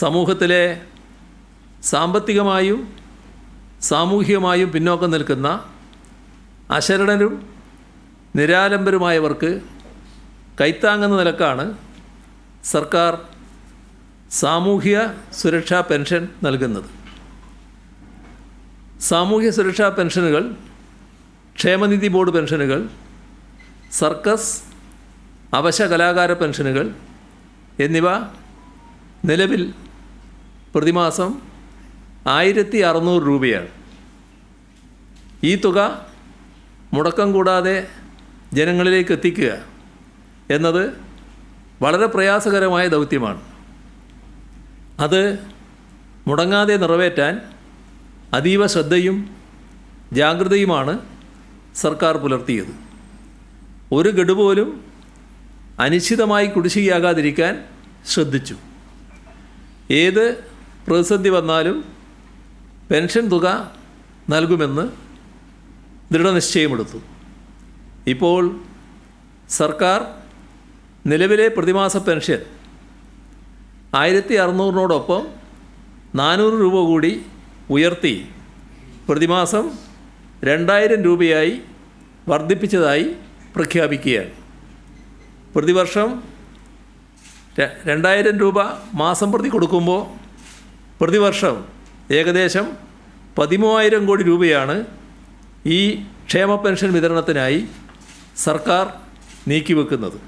സമൂഹത്തിലെ സാമ്പത്തികമായും സാമൂഹികമായും പിന്നോക്കം നിൽക്കുന്ന അശരണരും നിരാലംബരുമായവർക്ക് കൈത്താങ്ങുന്ന നിലക്കാണ് സർക്കാർ സാമൂഹ്യ സുരക്ഷാ പെൻഷൻ നൽകുന്നത്. സാമൂഹ്യ സുരക്ഷാ പെൻഷനുകൾ ക്ഷേമനിധി ബോർഡ് പെൻഷനുകൾ സർക്കസ് അവശ കലാകാര പെൻഷനുകൾ എന്നിവ നിലവിൽ പ്രതിമാസം ആയിരത്തി അറുന്നൂറ് രൂപയാണ്. ഈ തുക മുടക്കം കൂടാതെ ജനങ്ങളിലേക്ക് എത്തിക്കുക എന്നത് വളരെ പ്രയാസകരമായ ദൗത്യമാണ്. അത് മുടങ്ങാതെ നിറവേറ്റാൻ അതീവ ശ്രദ്ധയും ജാഗ്രതയുമാണ് സർക്കാർ പുലർത്തിയത്. ഒരു ഗഡു പോലും അനിശ്ചിതമായി കുടിശ്ശികയാകാതിരിക്കാൻ ശ്രദ്ധിച്ചു. ഏത് പ്രതിസന്ധി വന്നാലും പെൻഷൻ തുക നൽകുമെന്ന് ദൃഢനിശ്ചയമെടുത്തു. ഇപ്പോൾ സർക്കാർ നിലവിലെ പ്രതിമാസ പെൻഷൻ ആയിരത്തി അറുന്നൂറിനോടൊപ്പം നാനൂറ് രൂപ കൂടി ഉയർത്തി പ്രതിമാസം രണ്ടായിരം രൂപയായി വർദ്ധിപ്പിച്ചതായി പ്രഖ്യാപിക്കുകയാണ്. പ്രതിവർഷം രണ്ടായിരം രൂപ മാസം പ്രതി കൊടുക്കുമ്പോൾ പ്രതിവർഷം ഏകദേശം പതിമൂവായിരം കോടി രൂപയാണ് ഈ ക്ഷേമ പെൻഷൻ വിതരണത്തിനായി സർക്കാർ നീക്കിവെക്കുന്നത്.